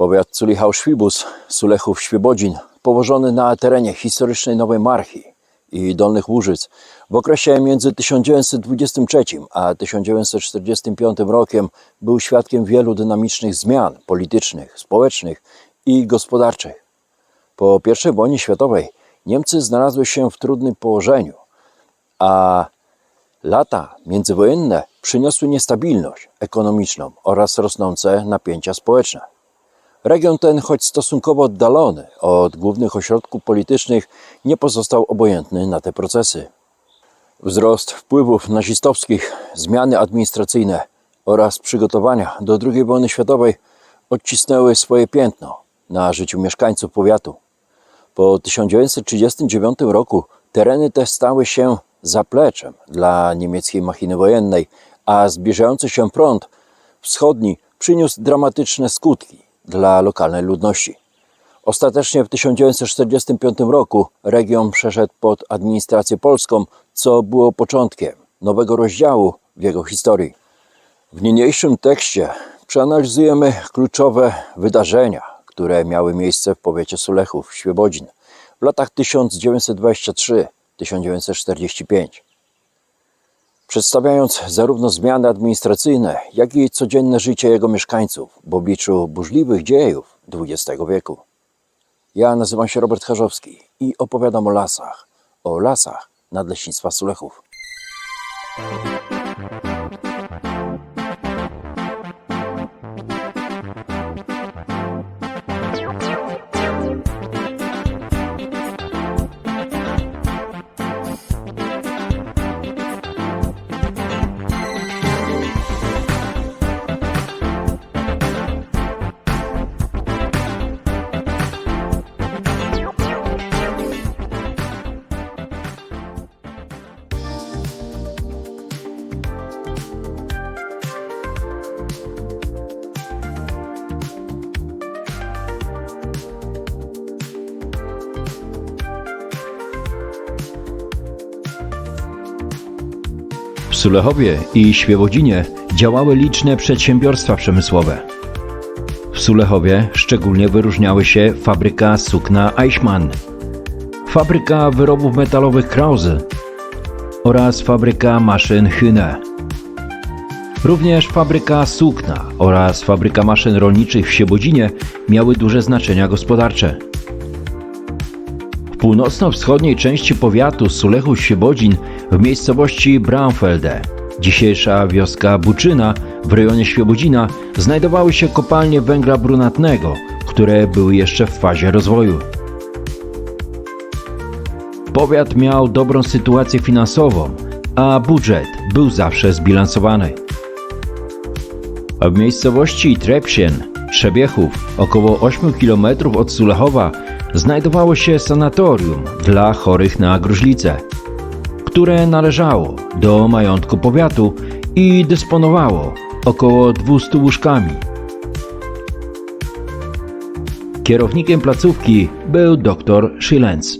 Powiat Culichał-Świbus, Sulechów-Świebodzin, położony na terenie historycznej Nowej Marchi i Dolnych Łużyc, w okresie między 1923 a 1945 rokiem był świadkiem wielu dynamicznych zmian politycznych, społecznych i gospodarczych. Po I wojnie światowej Niemcy znalazły się w trudnym położeniu, a lata międzywojenne przyniosły niestabilność ekonomiczną oraz rosnące napięcia społeczne. Region ten, choć stosunkowo oddalony od głównych ośrodków politycznych, nie pozostał obojętny na te procesy. Wzrost wpływów nazistowskich, zmiany administracyjne oraz przygotowania do II wojny światowej odcisnęły swoje piętno na życiu mieszkańców powiatu. Po 1939 roku tereny te stały się zapleczem dla niemieckiej machiny wojennej, a zbliżający się front wschodni przyniósł dramatyczne skutki dla lokalnej ludności. Ostatecznie w 1945 roku region przeszedł pod administrację polską, co było początkiem nowego rozdziału w jego historii. W niniejszym tekście przeanalizujemy kluczowe wydarzenia, które miały miejsce w powiecie Sulechów, Świebodzin w latach 1923-1945. Przedstawiając zarówno zmiany administracyjne, jak i codzienne życie jego mieszkańców w obliczu burzliwych dziejów XX wieku. Ja nazywam się Robert Charzowski i opowiadam o lasach, o lasach Nadleśnictwa Sulechów. Sulechowie i Świebodzinie działały liczne przedsiębiorstwa przemysłowe. W Sulechowie szczególnie wyróżniały się fabryka sukna Eichmann, fabryka wyrobów metalowych Krause oraz fabryka maszyn Hüne. Również fabryka sukna oraz fabryka maszyn rolniczych w Świebodzinie miały duże znaczenia gospodarcze. Północno-wschodniej części powiatu Sulechów-Świebodzin w miejscowości Braunfelde, dzisiejsza wioska Buczyna w rejonie Świebodzina, znajdowały się kopalnie węgla brunatnego, które były jeszcze w fazie rozwoju. Powiat miał dobrą sytuację finansową, a budżet był zawsze zbilansowany. W miejscowości Trepsien, Trzebiechów, około 8 km od Sulechowa, znajdowało się sanatorium dla chorych na gruźlicę, które należało do majątku powiatu i dysponowało około 200 łóżkami. Kierownikiem placówki był dr Szylenc.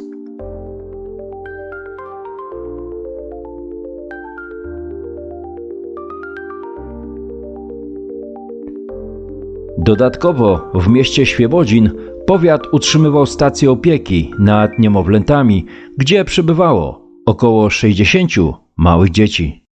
Dodatkowo w mieście Świebodzin powiat utrzymywał stację opieki nad niemowlętami, gdzie przebywało około 60 małych dzieci.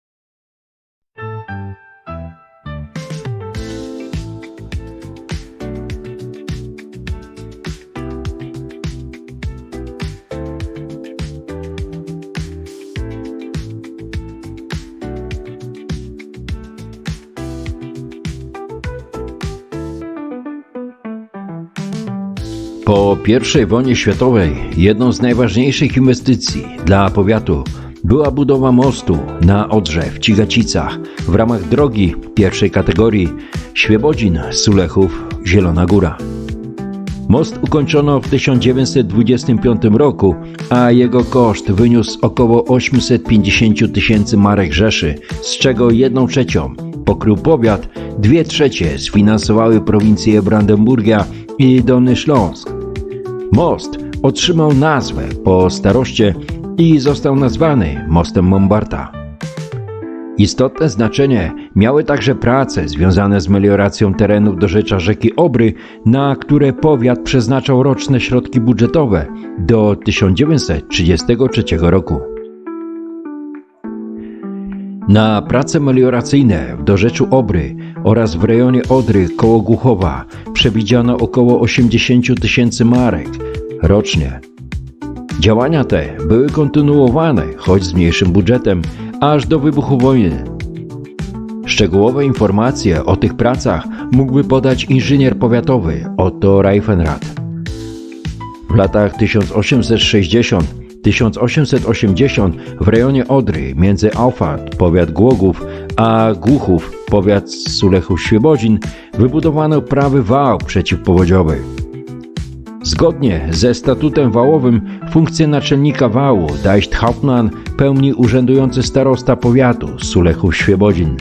I wojnie światowej jedną z najważniejszych inwestycji dla powiatu była budowa mostu na Odrze w Cigacicach w ramach drogi pierwszej kategorii Świebodzin, Sulechów, Zielona Góra. Most ukończono w 1925 roku, a jego koszt wyniósł około 850 tysięcy marek Rzeszy, z czego jedną trzecią pokrył powiat, dwie trzecie sfinansowały prowincje Brandenburgia i Dolny Śląsk. Most otrzymał nazwę po staroście i został nazwany Mostem Mombarta. Istotne znaczenie miały także prace związane z melioracją terenów dorzecza rzeki Obry, na które powiat przeznaczał roczne środki budżetowe do 1933 roku. Na prace melioracyjne w dorzeczu Obry oraz w rejonie Odry koło Głuchowa przewidziano około 80 tysięcy marek rocznie. Działania te były kontynuowane, choć z mniejszym budżetem, aż do wybuchu wojny. Szczegółowe informacje o tych pracach mógłby podać inżynier powiatowy Otto Reifenrad. W latach 1860-1880 w rejonie Odry między Aufat, powiat Głogów, a Głuchów, powiat Sulechów-Świebodzin wybudowano prawy wał przeciwpowodziowy. Zgodnie ze statutem wałowym funkcję naczelnika wału Dajść Hauptmann pełni urzędujący starosta powiatu Sulechów-Świebodzin.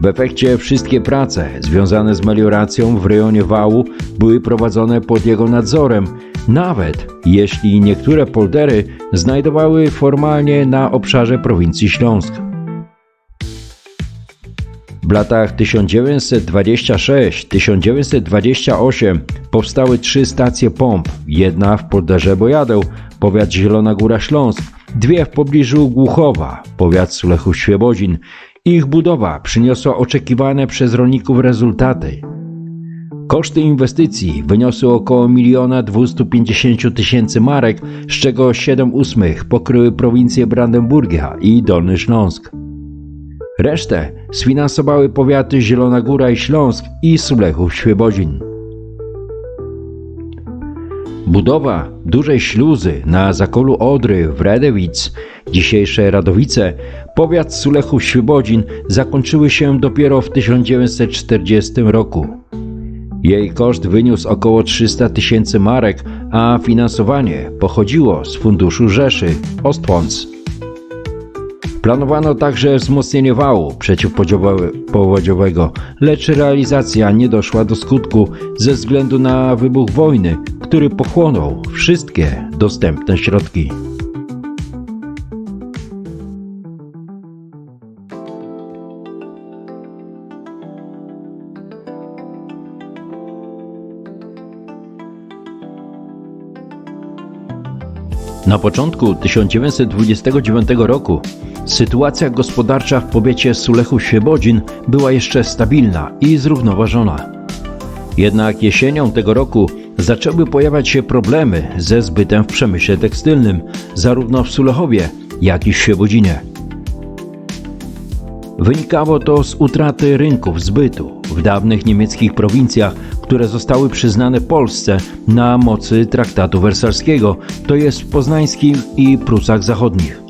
W efekcie wszystkie prace związane z melioracją w rejonie wału były prowadzone pod jego nadzorem, nawet jeśli niektóre poldery znajdowały formalnie na obszarze prowincji Śląsk. W latach 1926-1928 powstały trzy stacje pomp, jedna w polderze Bojadeł, powiat Zielona Góra Śląsk, dwie w pobliżu Głuchowa, powiat Sulechów-Świebodzin. Ich budowa przyniosła oczekiwane przez rolników rezultaty. Koszty inwestycji wyniosły około 1 250 tysięcy marek, z czego 7 ósmych pokryły prowincje Brandenburgia i Dolny Śląsk. Resztę sfinansowały powiaty Zielona Góra i Śląsk i Sulechów Świebodzin. Budowa dużej śluzy na zakolu Odry w Redewic, dzisiejsze Radowice, powiat Sulechów Świebodzin zakończyły się dopiero w 1940 roku. Jej koszt wyniósł około 300 tysięcy marek, a finansowanie pochodziło z funduszu Rzeszy Ostwąc. Planowano także wzmocnienie wału przeciwpowodziowego, lecz realizacja nie doszła do skutku ze względu na wybuch wojny, który pochłonął wszystkie dostępne środki. Na początku 1929 roku sytuacja gospodarcza w powiecie Sulechów-Świebodzin była jeszcze stabilna i zrównoważona. Jednak jesienią tego roku zaczęły pojawiać się problemy ze zbytem w przemyśle tekstylnym, zarówno w Sulechowie, jak i w Świebodzinie. Wynikało to z utraty rynków zbytu w dawnych niemieckich prowincjach, które zostały przyznane Polsce na mocy traktatu wersalskiego, to jest w Poznańskim i Prusach Zachodnich.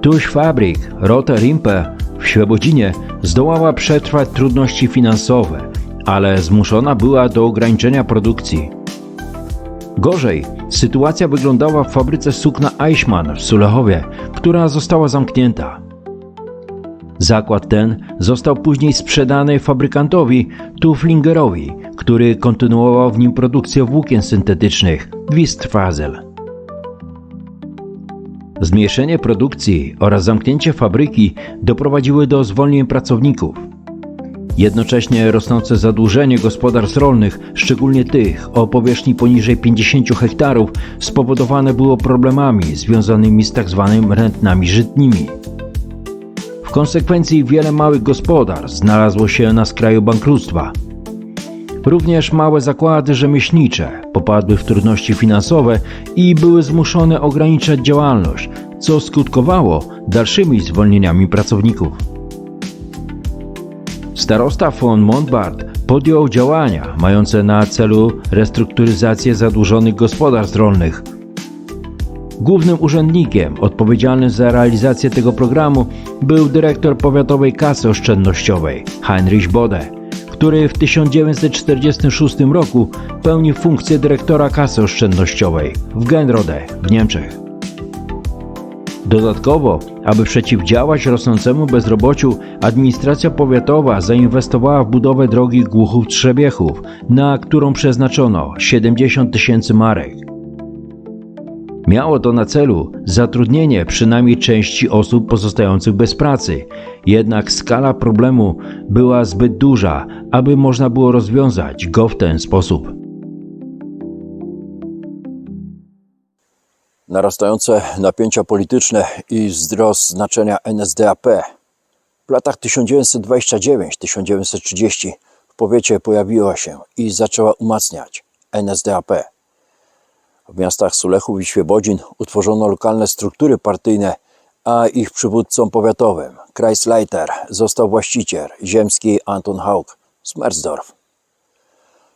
Tuż fabryk Rote Rimpe w Świebodzinie zdołała przetrwać trudności finansowe, ale zmuszona była do ograniczenia produkcji. Gorzej sytuacja wyglądała w fabryce sukna Eichmann w Sulechowie, która została zamknięta. Zakład ten został później sprzedany fabrykantowi Tuflingerowi, który kontynuował w nim produkcję włókien syntetycznych Twistfasel. Zmniejszenie produkcji oraz zamknięcie fabryki doprowadziły do zwolnień pracowników. Jednocześnie rosnące zadłużenie gospodarstw rolnych, szczególnie tych o powierzchni poniżej 50 hektarów, spowodowane było problemami związanymi z tzw. rentnami żytnimi. W konsekwencji wiele małych gospodarstw znalazło się na skraju bankructwa. Również małe zakłady rzemieślnicze popadły w trudności finansowe i były zmuszone ograniczać działalność, co skutkowało dalszymi zwolnieniami pracowników. Starosta von Montbard podjął działania mające na celu restrukturyzację zadłużonych gospodarstw rolnych. Głównym urzędnikiem odpowiedzialnym za realizację tego programu był dyrektor powiatowej kasy oszczędnościowej Heinrich Bode, który w 1946 roku pełnił funkcję dyrektora kasy oszczędnościowej w Genrode w Niemczech. Dodatkowo, aby przeciwdziałać rosnącemu bezrobociu, administracja powiatowa zainwestowała w budowę drogi Głuchów-Trzebiechów, na którą przeznaczono 70 tysięcy marek. Miało to na celu zatrudnienie przynajmniej części osób pozostających bez pracy, jednak skala problemu była zbyt duża, aby można było rozwiązać go w ten sposób. Narastające napięcia polityczne i wzrost znaczenia NSDAP. W latach 1929-1930 w powiecie pojawiła się i zaczęła umacniać NSDAP. W miastach Sulechów i Świebodzin utworzono lokalne struktury partyjne, a ich przywódcą powiatowym, Kreisleiter, został właściciel ziemski Anton Haug z Merzdorf.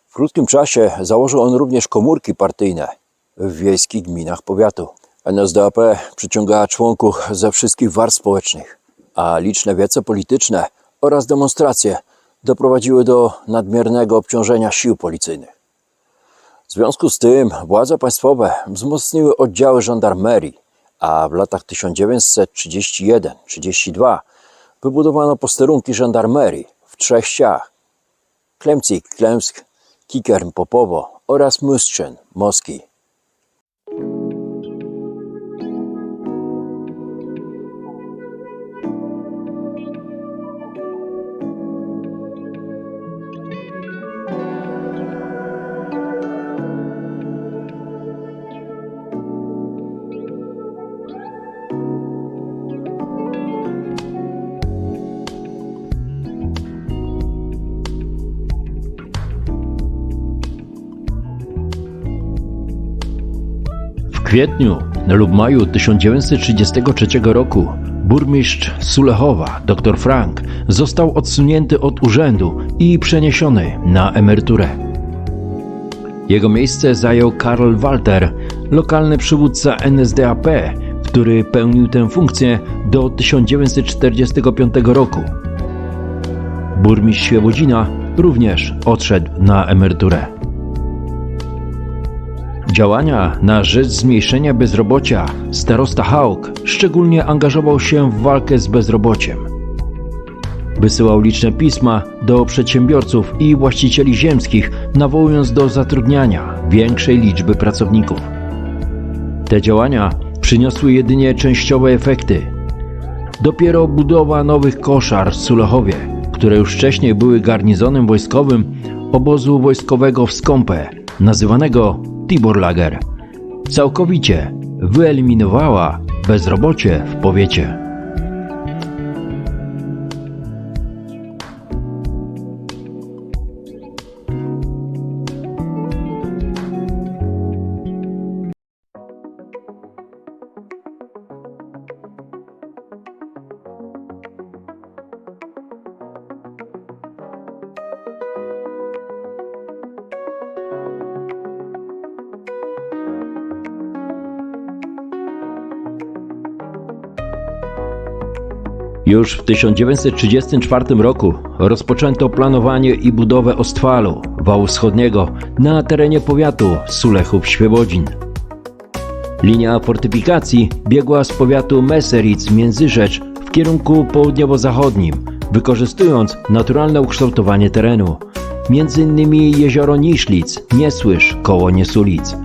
W krótkim czasie założył on również komórki partyjne w wiejskich gminach powiatu. NSDAP przyciągała członków ze wszystkich warstw społecznych, a liczne wiece polityczne oraz demonstracje doprowadziły do nadmiernego obciążenia sił policyjnych. W związku z tym władze państwowe wzmocniły oddziały żandarmerii, a w latach 1931-32 wybudowano posterunki żandarmerii w trzech wsiach Klemcik, Klemsk, Kikern, Popowo oraz Mustrzyn, kwietniu lub maju 1933 roku burmistrz Sulechowa, dr Frank, został odsunięty od urzędu i przeniesiony na emeryturę. Jego miejsce zajął Karl Walter, lokalny przywódca NSDAP, który pełnił tę funkcję do 1945 roku. Burmistrz Świebodzina również odszedł na emeryturę. Działania na rzecz zmniejszenia bezrobocia starosta Haug szczególnie angażował się w walkę z bezrobociem. Wysyłał liczne pisma do przedsiębiorców i właścicieli ziemskich, nawołując do zatrudniania większej liczby pracowników. Te działania przyniosły jedynie częściowe efekty. Dopiero budowa nowych koszar w Sulechowie, które już wcześniej były garnizonem wojskowym obozu wojskowego w Skąpę, nazywanego Tiborlager, całkowicie wyeliminowała bezrobocie w powiecie. Już w 1934 roku rozpoczęto planowanie i budowę ostwalu wału wschodniego na terenie powiatu Sulechów-Świebodzin. Linia fortyfikacji biegła z powiatu Meseric-Międzyrzecz w kierunku południowo-zachodnim, wykorzystując naturalne ukształtowanie terenu, m.in. jezioro Niszlic, Niesłysz koło Niesulic.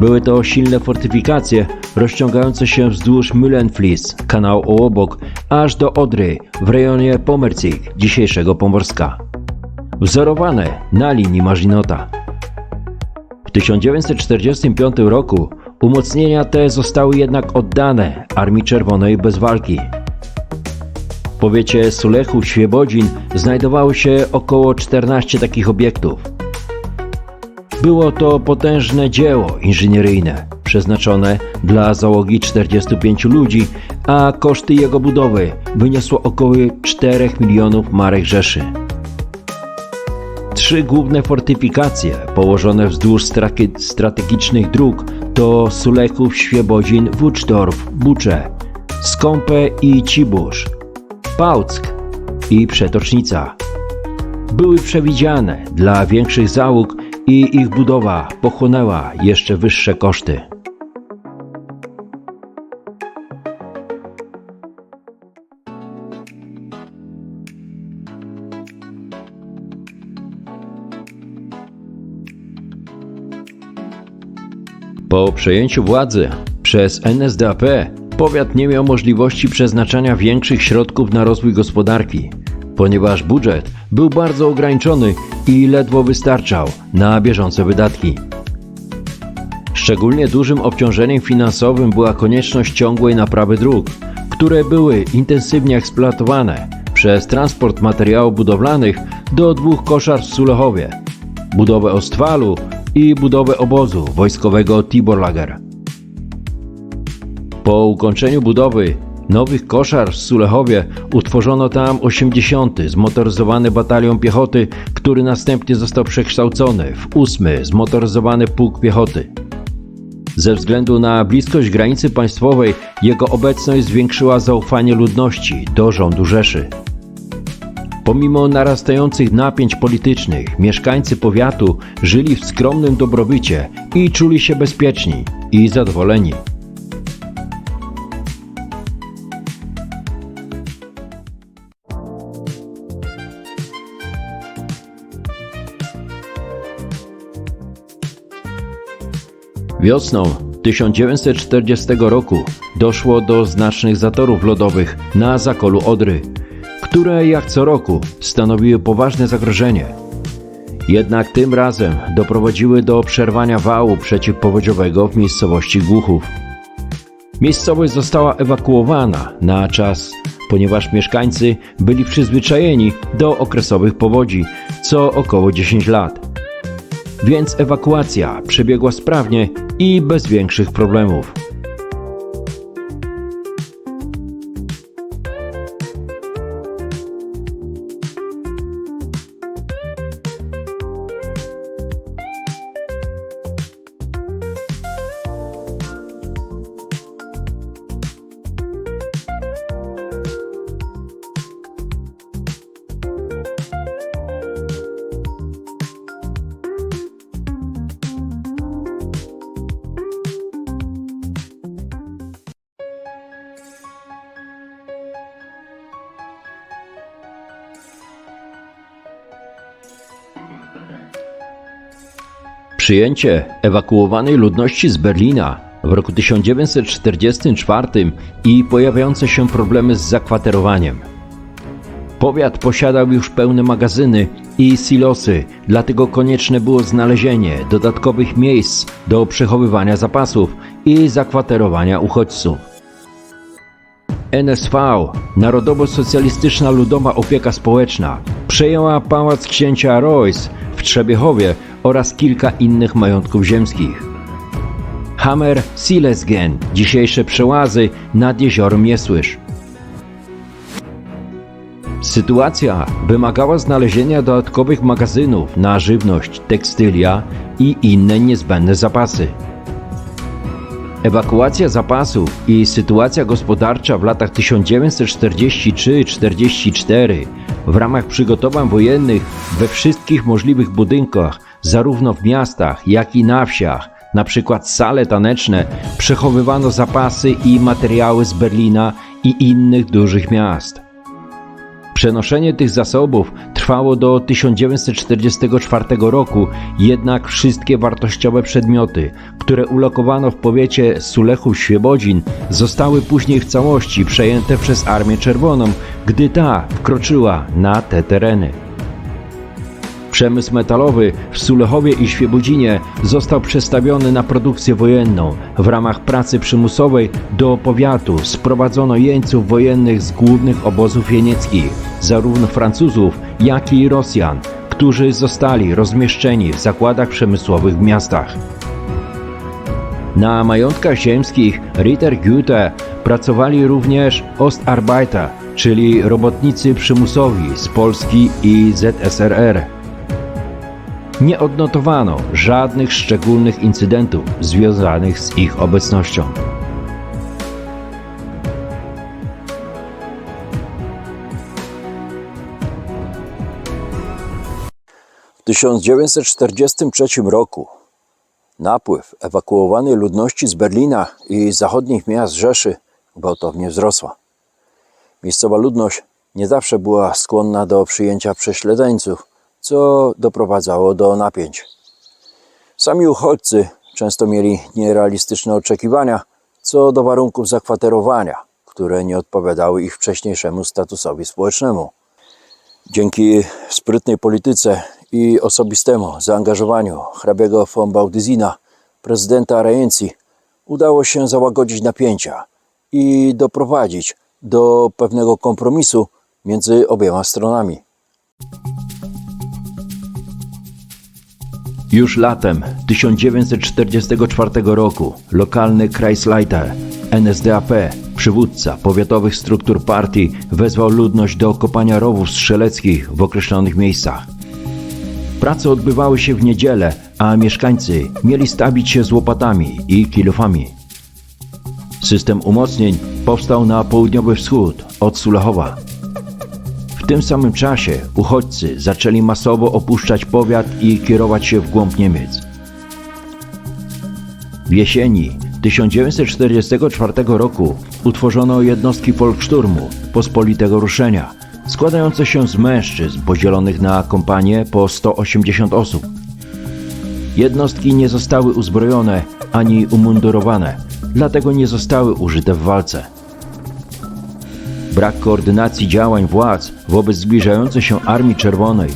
Były to silne fortyfikacje rozciągające się wzdłuż Müllenfließ, kanał Ołobok, aż do Odry w rejonie Pomercik, dzisiejszego Pomorska. Wzorowane na linii Marzinota. W 1945 roku umocnienia te zostały jednak oddane Armii Czerwonej bez walki. W powiecie Sulechów Świebodzin znajdowało się około 14 takich obiektów. Było to potężne dzieło inżynieryjne, przeznaczone dla załogi 45 ludzi, a koszty jego budowy wyniosło około 4 milionów marek Rzeszy. Trzy główne fortyfikacje położone wzdłuż strate- strategicznych dróg to Sulechów, Świebodzin, Wuczdorf, Bucze, Skąpę i Cibusz, Pałck i Przetocznica były przewidziane dla większych załóg i ich budowa pochłonęła jeszcze wyższe koszty. Po przejęciu władzy przez NSDAP powiat nie miał możliwości przeznaczania większych środków na rozwój gospodarki, ponieważ budżet był bardzo ograniczony i ledwo wystarczał na bieżące wydatki. Szczególnie dużym obciążeniem finansowym była konieczność ciągłej naprawy dróg, które były intensywnie eksploatowane przez transport materiałów budowlanych do dwóch koszar w Sulechowie budowę Ostwalu i budowę obozu wojskowego Tiborlager. Po ukończeniu budowy nowych koszar w Sulechowie utworzono tam 80. zmotoryzowany batalion piechoty, który następnie został przekształcony w 8. zmotoryzowany pułk piechoty. Ze względu na bliskość granicy państwowej jego obecność zwiększyła zaufanie ludności do rządu Rzeszy. Pomimo narastających napięć politycznych, mieszkańcy powiatu żyli w skromnym dobrobycie i czuli się bezpieczni i zadowoleni. Wiosną 1940 roku doszło do znacznych zatorów lodowych na zakolu Odry, które jak co roku stanowiły poważne zagrożenie. Jednak tym razem doprowadziły do przerwania wału przeciwpowodziowego w miejscowości Głuchów. Miejscowość została ewakuowana na czas, ponieważ mieszkańcy byli przyzwyczajeni do okresowych powodzi co około 10 lat. Więc ewakuacja przebiegła sprawnie i bez większych problemów. Przyjęcie ewakuowanej ludności z Berlina w roku 1944 i pojawiające się problemy z zakwaterowaniem. Powiat posiadał już pełne magazyny i silosy, dlatego konieczne było znalezienie dodatkowych miejsc do przechowywania zapasów i zakwaterowania uchodźców. NSV, Narodowo-Socjalistyczna Ludowa Opieka Społeczna, przejęła pałac księcia Royce w Trzebiechowie oraz kilka innych majątków ziemskich. Hammer Silesgen, dzisiejsze przełazy nad jeziorem Jesłysz. Sytuacja wymagała znalezienia dodatkowych magazynów na żywność, tekstylia i inne niezbędne zapasy. Ewakuacja zapasów i sytuacja gospodarcza w latach 1943-44 w ramach przygotowań wojennych we wszystkich możliwych budynkach, zarówno w miastach, jak i na wsiach, na przykład sale taneczne, przechowywano zapasy i materiały z Berlina i innych dużych miast. Przenoszenie tych zasobów trwało do 1944 roku, jednak wszystkie wartościowe przedmioty, które ulokowano w powiecie Sulechów-Świebodzin, zostały później w całości przejęte przez Armię Czerwoną, gdy ta wkroczyła na te tereny. Przemysł metalowy w Sulechowie i Świebodzinie został przestawiony na produkcję wojenną. W ramach pracy przymusowej do powiatu sprowadzono jeńców wojennych z głównych obozów jenieckich, zarówno Francuzów, jak i Rosjan, którzy zostali rozmieszczeni w zakładach przemysłowych w miastach. Na majątkach ziemskich Ritter Güte pracowali również Ostarbeiter, czyli robotnicy przymusowi z Polski i ZSRR. Nie odnotowano żadnych szczególnych incydentów związanych z ich obecnością. W 1943 roku napływ ewakuowanej ludności z Berlina i zachodnich miast Rzeszy gwałtownie wzrosła. Miejscowa ludność nie zawsze była skłonna do przyjęcia prześledeńców, co doprowadzało do napięć. Sami uchodźcy często mieli nierealistyczne oczekiwania co do warunków zakwaterowania, które nie odpowiadały ich wcześniejszemu statusowi społecznemu. Dzięki sprytnej polityce i osobistemu zaangażowaniu hrabiego von Baudyzina, prezydenta rejencji, udało się załagodzić napięcia i doprowadzić do pewnego kompromisu między obiema stronami. Już latem 1944 roku lokalny Kreisleiter NSDAP, przywódca powiatowych struktur partii, wezwał ludność do kopania rowów strzeleckich w określonych miejscach. Prace odbywały się w niedzielę, a mieszkańcy mieli stawić się z łopatami i kilofami. System umocnień powstał na południowy wschód od Sulechowa. W tym samym czasie uchodźcy zaczęli masowo opuszczać powiat i kierować się w głąb Niemiec. W jesieni 1944 roku utworzono jednostki Volkssturmu pospolitego ruszenia, składające się z mężczyzn podzielonych na kompanie po 180 osób. Jednostki nie zostały uzbrojone ani umundurowane, dlatego nie zostały użyte w walce. Brak koordynacji działań władz wobec zbliżającej się Armii Czerwonej,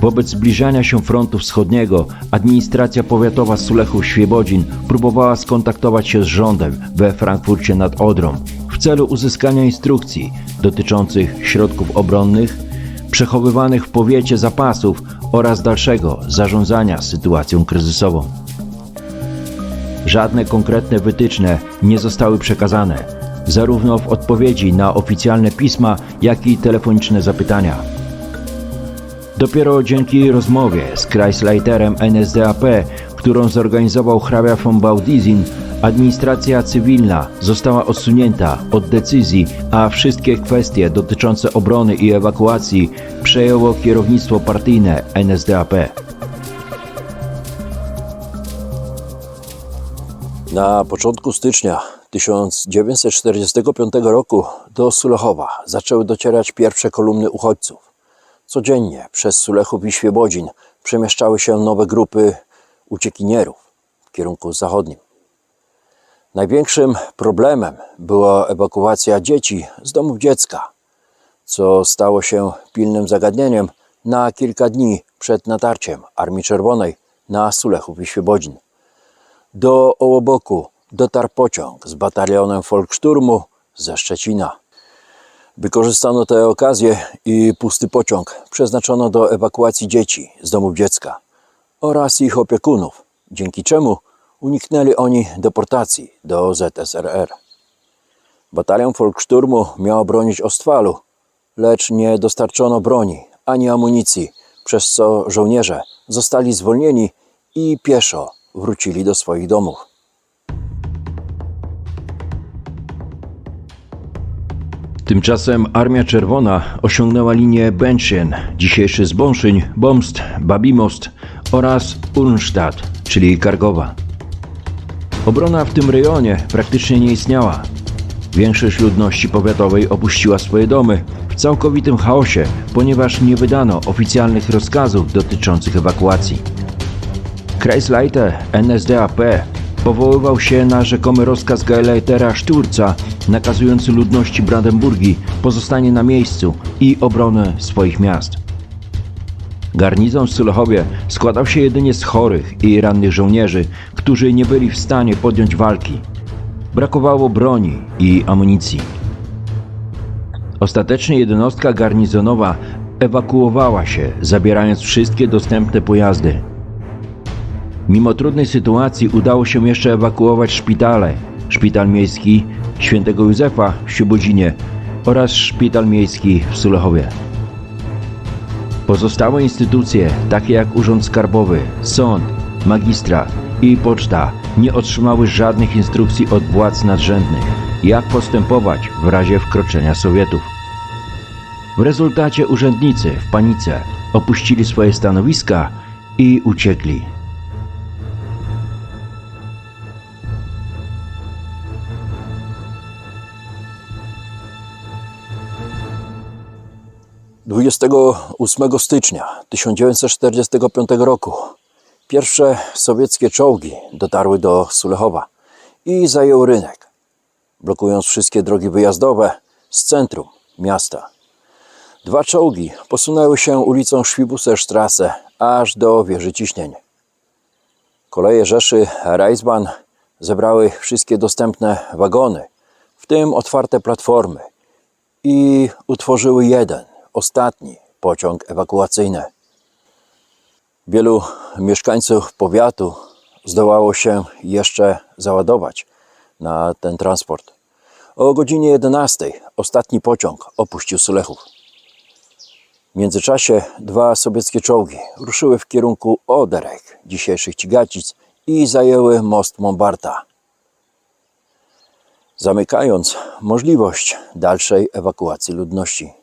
wobec zbliżania się frontu wschodniego, administracja powiatowa Sulechów Świebodzin próbowała skontaktować się z rządem we Frankfurcie nad Odrą w celu uzyskania instrukcji dotyczących środków obronnych, przechowywanych w powiecie zapasów oraz dalszego zarządzania sytuacją kryzysową. Żadne konkretne wytyczne nie zostały przekazane, zarówno w odpowiedzi na oficjalne pisma, jak i telefoniczne zapytania. Dopiero dzięki rozmowie z Kreisleiterem NSDAP, którą zorganizował hrabia von Baudizin, administracja cywilna została odsunięta od decyzji, a wszystkie kwestie dotyczące obrony i ewakuacji przejęło kierownictwo partyjne NSDAP. Na początku stycznia 1945 roku do Sulechowa zaczęły docierać pierwsze kolumny uchodźców. Codziennie przez Sulechów i Świebodzin przemieszczały się nowe grupy uciekinierów w kierunku zachodnim. Największym problemem była ewakuacja dzieci z domów dziecka, co stało się pilnym zagadnieniem na kilka dni przed natarciem Armii Czerwonej na Sulechów i Świebodzin. Do Ołoboku dotarł pociąg z batalionem Volkssturmu ze Szczecina. Wykorzystano tę okazję i pusty pociąg przeznaczono do ewakuacji dzieci z domów dziecka oraz ich opiekunów, dzięki czemu uniknęli oni deportacji do ZSRR. Batalion Volkssturmu miał bronić Ostwalu, lecz nie dostarczono broni ani amunicji, przez co żołnierze zostali zwolnieni i pieszo wrócili do swoich domów. Tymczasem Armia Czerwona osiągnęła linię Bęczyn, dzisiejszy Zbąszyń, Bomst, Babimost oraz Urnstadt, czyli Kargowa. Obrona w tym rejonie praktycznie nie istniała. Większość ludności powiatowej opuściła swoje domy w całkowitym chaosie, ponieważ nie wydano oficjalnych rozkazów dotyczących ewakuacji. Kreisleiter NSDAP powoływał się na rzekomy rozkaz Gauleitera Szturca nakazujący ludności Brandenburgii pozostanie na miejscu i obronę swoich miast. Garnizon w Sulechowie składał się jedynie z chorych i rannych żołnierzy, którzy nie byli w stanie podjąć walki. Brakowało broni i amunicji. Ostatecznie jednostka garnizonowa ewakuowała się, zabierając wszystkie dostępne pojazdy. Mimo trudnej sytuacji udało się jeszcze ewakuować szpitale, szpital miejski świętego Józefa w Świebodzinie oraz szpital miejski w Sulechowie. Pozostałe instytucje, takie jak Urząd Skarbowy, Sąd, Magistrat i Poczta, nie otrzymały żadnych instrukcji od władz nadrzędnych, jak postępować w razie wkroczenia Sowietów. W rezultacie urzędnicy w panice opuścili swoje stanowiska i uciekli. 28 stycznia 1945 roku Pierwsze sowieckie czołgi dotarły do Sulechowa i zajęły rynek, blokując wszystkie drogi wyjazdowe z centrum miasta. Dwa czołgi posunęły się ulicą Schwibuserstrasse aż do wieży ciśnień. Koleje Rzeszy Reichsbahn zebrały wszystkie dostępne wagony, w tym otwarte platformy i utworzyły jeden, ostatni pociąg ewakuacyjny. Wielu mieszkańców powiatu zdołało się jeszcze załadować na ten transport. O godzinie 11 ostatni pociąg opuścił Sulechów. W międzyczasie dwa sowieckie czołgi ruszyły w kierunku Oderek, dzisiejszych Cigacic i zajęły most Mombarta, zamykając możliwość dalszej ewakuacji ludności.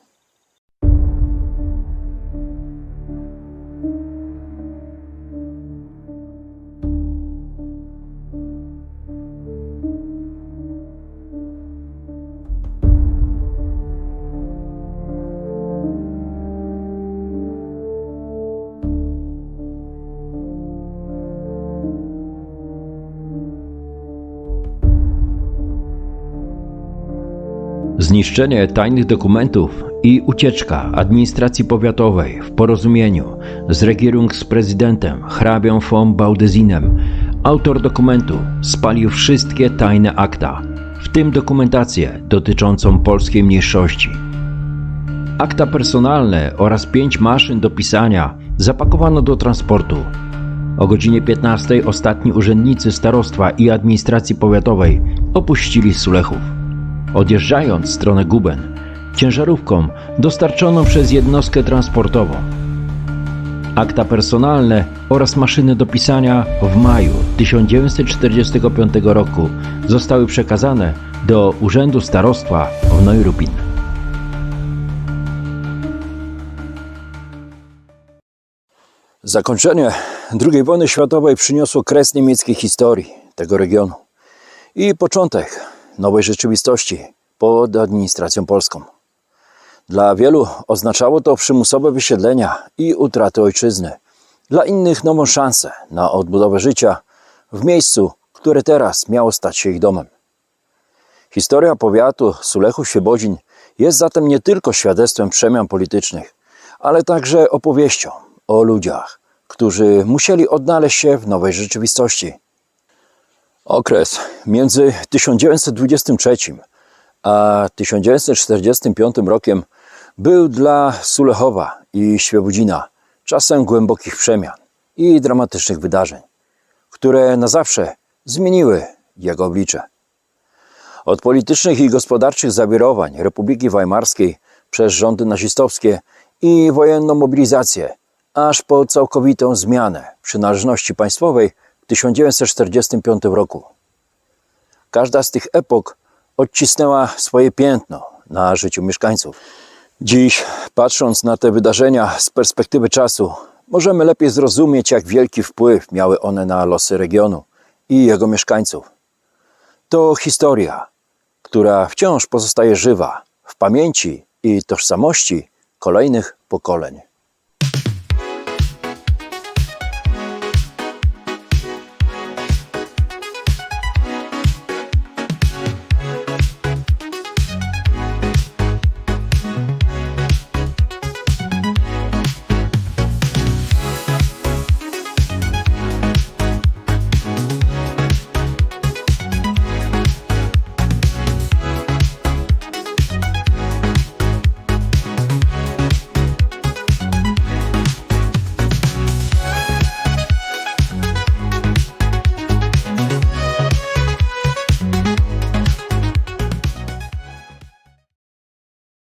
Zniszczenie tajnych dokumentów i ucieczka administracji powiatowej w porozumieniu z Regierungsprezydentem hrabią von Baudezinem, autor dokumentu spalił wszystkie tajne akta, w tym dokumentację dotyczącą polskiej mniejszości. Akta personalne oraz pięć maszyn do pisania zapakowano do transportu. O godzinie 15 ostatni urzędnicy starostwa i administracji powiatowej opuścili Sulechów. Odjeżdżając w stronę Guben, ciężarówką dostarczoną przez jednostkę transportową. Akta personalne oraz maszyny do pisania w maju 1945 roku zostały przekazane do Urzędu Starostwa w Neurupin. Zakończenie II wojny światowej przyniosło kres niemieckiej historii tego regionu i początek nowej rzeczywistości pod administracją polską. Dla wielu oznaczało to przymusowe wysiedlenia i utratę ojczyzny. Dla innych nową szansę na odbudowę życia w miejscu, które teraz miało stać się ich domem. Historia powiatu Sulechów-Świebodzin jest zatem nie tylko świadectwem przemian politycznych, ale także opowieścią o ludziach, którzy musieli odnaleźć się w nowej rzeczywistości. Okres między 1923 a 1945 rokiem był dla Sulechowa i Świebodzina czasem głębokich przemian i dramatycznych wydarzeń, które na zawsze zmieniły jego oblicze. Od politycznych i gospodarczych zawirowań Republiki Weimarskiej przez rządy nazistowskie i wojenną mobilizację, aż po całkowitą zmianę przynależności państwowej w 1945 roku. Każda z tych epok odcisnęła swoje piętno na życiu mieszkańców. Dziś, patrząc na te wydarzenia z perspektywy czasu, możemy lepiej zrozumieć, jak wielki wpływ miały one na losy regionu i jego mieszkańców. To historia, która wciąż pozostaje żywa w pamięci i tożsamości kolejnych pokoleń.